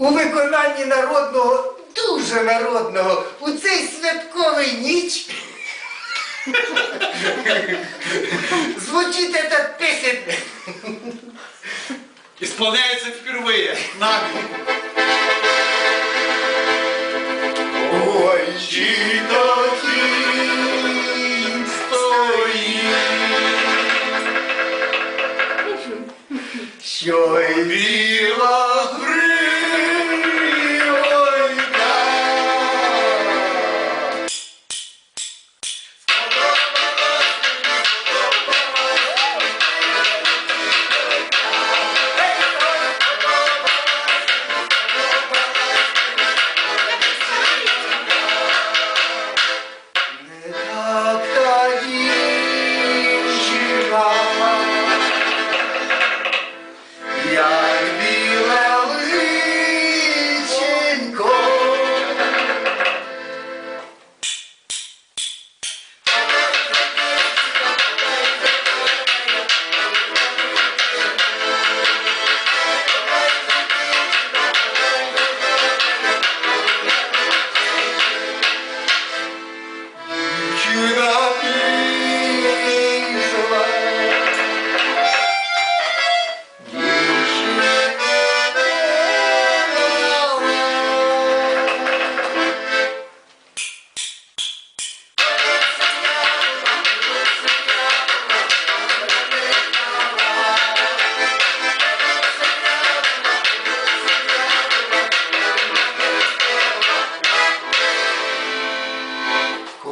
у виконанні народного, дуже народного, у цей святковий ніч звучить этот песен. Исполняется впервые. Нами. Ой, чито кінь стоїть, що й біла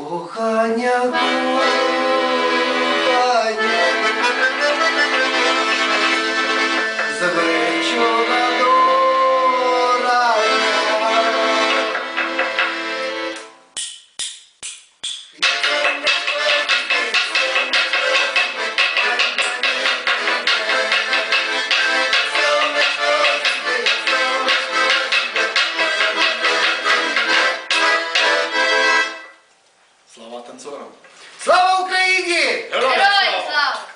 Кохання, Слова танцорам. Слава Україні! Героям слава!